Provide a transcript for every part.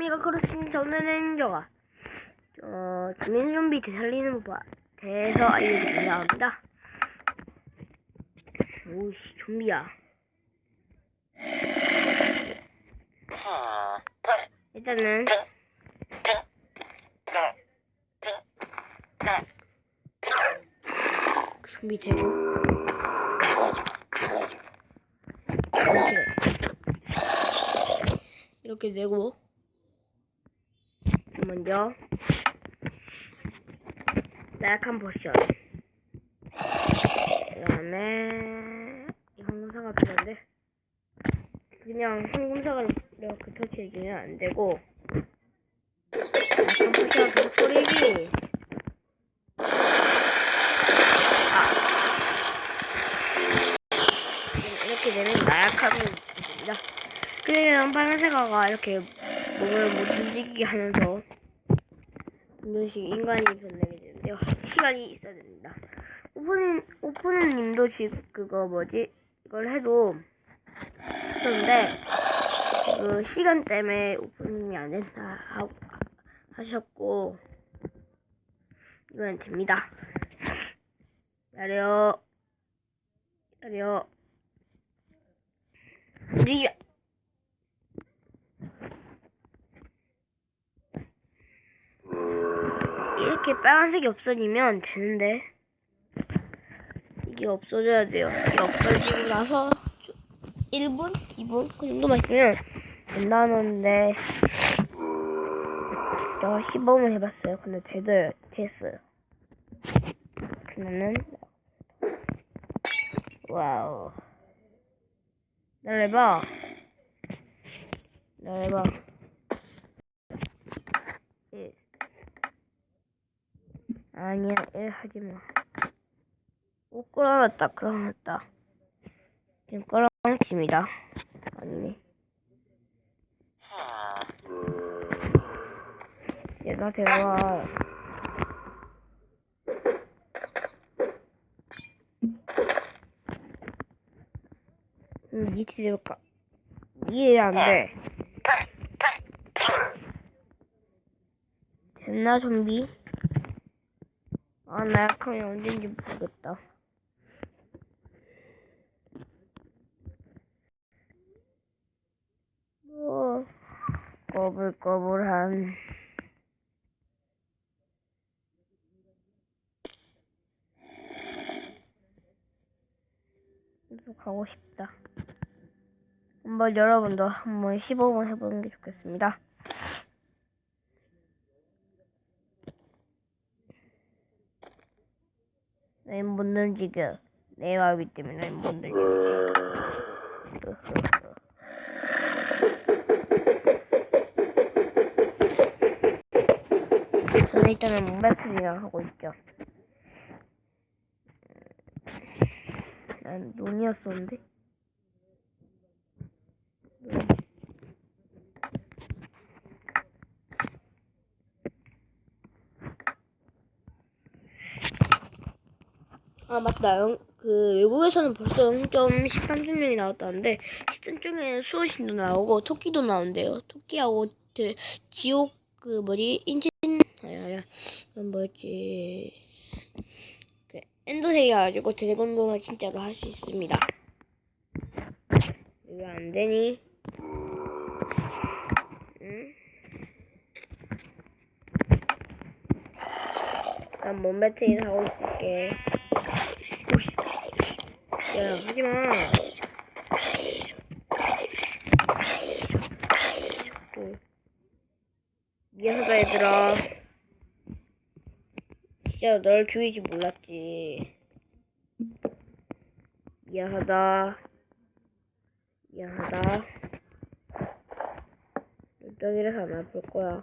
좀비가 그렇습니다. 오늘은 저가 저 주민 좀비 되살리는 법에 대해서 알려드리려 합니다. 오씨 좀비야. 일단은 좀비 되고 이렇게 이렇게 되고 먼저. 나약한 포션. 그 다음에 이 황금사가 필요한데 그냥 황금사과를 이렇게 터치해주면 안 되고 나약한 포션 계속 뿌리기. 아. 이렇게 되면 나약함이 됩니다. 그러면 빨간색아가 이렇게 몸을 못 움직이게 하면서 분명식 인간이 변하게 되는데요. 시간이 있어야 됩니다. 오프닝, 오프닝 님도 지금 그거 뭐지? 이걸 해도 했었는데, 그 시간 때문에 오프닝이 안 된다 하고, 하셨고, 이번엔 됩니다. 기다려. 기다려. 우리 이렇게 빨간색이 없어지면 되는데 이게 없어져야 돼요. 이게 없어지고 나서 1분, 2분 그 정도만 있으면 된다는데 제가 시범을 해봤어요. 근데 되더 됐어요. 그러면은 와우 나래봐 나래봐 아니야, 일 하지 마. 오, 끌어놨다, 끌어놨다. 지금 끌어놨습니다. 아니네. 얘가 대화. 음, 니트 될까? 이해 안 돼. 됐나, 좀비? 아, 나 약하면 언제인지 모르겠다. 뭐, 꼬불꼬불한. 가고 싶다. 한번 여러분도 한번 시범을 해보는 게 좋겠습니다. 난 못 움직여. 내 마음이 때문에 못 움직여. 저는 일단은 문배틀이랑 하고 있죠. 난 논이었었는데. 아 맞다. 영, 그 외국에서는 벌써 0.13주년이 나왔다는데 13주년에 수호신도 나오고 토끼도 나온대요. 토끼하고 그 지옥 그 뭐지? 인진? 아야 아야. 그 뭐지? 그 엔더색이 가지고 드래곤동을 진짜로 할 수 있습니다. 왜 안 되니? 응? 난 몸배틀 하고 있을게 오씨. 야, 하지 마. 또. 미안하다, 얘들아. 진짜 널 죽이지 몰랐지. 미안하다. 미안하다. 눈덩이라서 안 아플 거야.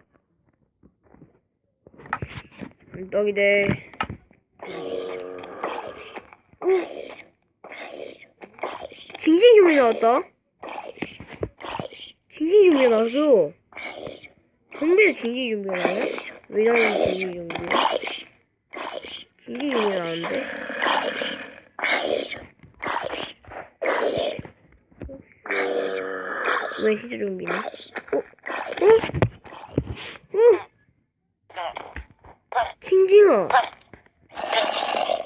눈덩이 돼. 좀비 나왔다. 진기 준비 나왔어. 좀비도 진기 준비 나와요? 왜 나오는 진기 준비. 진기 준비 나왔는데? 왜 진짜 좀비네? 어? 어? 어? 네. 진기아. 네.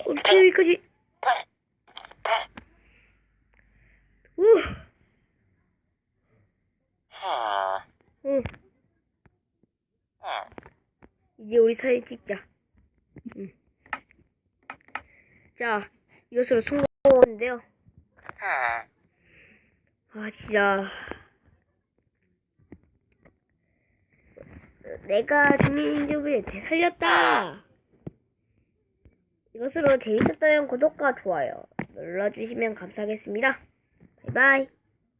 어떻게 여기까지? 이제 우리 사진 찍자. 응. 자, 이것으로 성공했는데요. 아, 진짜. 내가 주민 인터뷰를 되살렸다. 이것으로 재밌었다면 구독과 좋아요 눌러주시면 감사하겠습니다. 바이바이.